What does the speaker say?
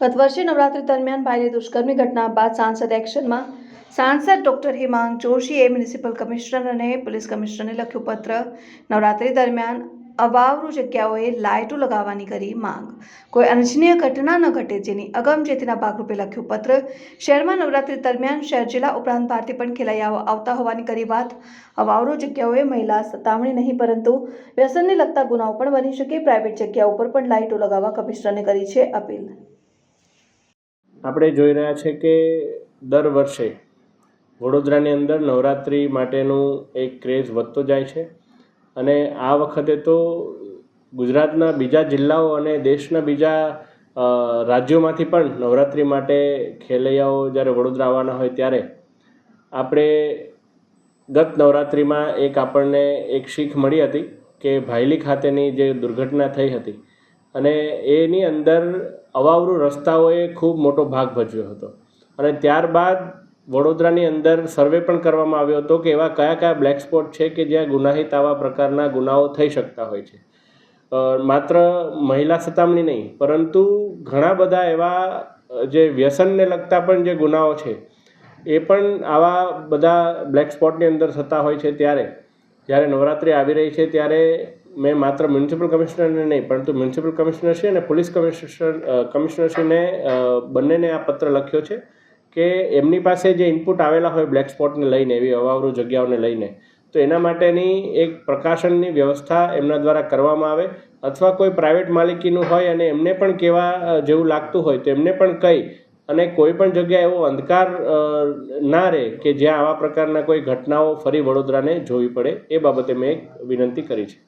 ગત વર્ષે નવરાત્રી દરમિયાન ભાઈની દુષ્કર્મની ઘટના બાદ સાંસદ એક્શનમાં સાંસદ ડોક્ટર હિમાંગ જોશીએ મ્યુનિસિપલ કમિશનર અને પોલીસ કમિશનરને લખ્યું પત્ર. નવરાત્રી દરમિયાન અવાવરૂ જગ્યાઓએ લાઇટો લગાવવાની કરી માંગ. કોઈ અનિચ્છનીય ઘટના ન ઘટે જેની અગમચેતીના ભાગરૂપે લખ્યું પત્ર. શહેરમાં નવરાત્રી દરમિયાન શહેર જિલ્લા ઉપરાંત બહારથી પણ ખેલૈયાઓ આવતા હોવાની કરી વાત. અવાવરૂ જગ્યાઓએ મહિલા સતામણી નહીં, પરંતુ વ્યસનને લગતા ગુનાઓ પણ બની શકે. પ્રાઇવેટ જગ્યાઓ ઉપર પણ લાઇટો લગાવવા કમિશનરને કરી છે અપીલ. આપણે જોઈ રહ્યા છે કે દર વર્ષે વડોદરાની અંદર નવરાત્રિ માટેનું એક ક્રેઝ વધતો જાય છે. અને આ વખતે તો ગુજરાતના બીજા જિલ્લાઓ અને દેશના બીજા રાજ્યોમાંથી પણ નવરાત્રિ માટે ખેલૈયાઓ જ્યારે વડોદરા આવવાના હોય ત્યારે આપણે ગત નવરાત્રિમાં એક આપણને એક શીખ મળી હતી કે ભાયલી ખાતેની જે દુર્ઘટના થઈ હતી. અને એની અંદર અવાવરુ રસ્તાઓએ ખૂબ મોટો ભાગ ભજવ્યો હતો. અને ત્યારબાદ વડોદરાની અંદર સર્વે પણ કરવામાં આવ્યો હતો કે એવા કયા કયા બ્લેક સ્પોટ છે કે જ્યાં ગુનાહિત આવા પ્રકારના ગુનાઓ થઈ શકતા હોય છે. માત્ર મહિલા સતામણી નહીં, પરંતુ ઘણા બધા એવા જે વ્યસનને લગતા પણ જે ગુનાઓ છે, એ પણ આવા બધા બ્લેક સ્પોટની અંદર થતા હોય છે. ત્યારે, જ્યારે નવરાત્રિ આવી રહી છે, ત્યારે મેં માત્ર મ્યુનિસિપલ કમિશનરને નહીં, પરંતુ મ્યુનિસિપલ કમિશનરશ્રી અને પોલીસ કમિશનર કમિશનરશ્રીને બંનેને આ પત્ર લખ્યો છે કે એમની પાસે જે ઇનપુટ આવેલા હોય બ્લેક સ્પોટને લઈને, એવી અવાવરૂ જગ્યાઓને લઈને, તો એના માટેની એક પ્રકાશનની વ્યવસ્થા એમના દ્વારા કરવામાં આવે અથવા કોઈ પ્રાઇવેટ માલિકીનું હોય અને એમને પણ કેવા જેવું લાગતું હોય, તો એમને પણ કહી અને કોઈ પણ જગ્યાએ એવો અંધકાર ના રહે કે જ્યાં આવા પ્રકારના કોઈ ઘટનાઓ ફરી વડોદરાને જોવી પડે, એ બાબતે મેં એક વિનંતી કરી છે.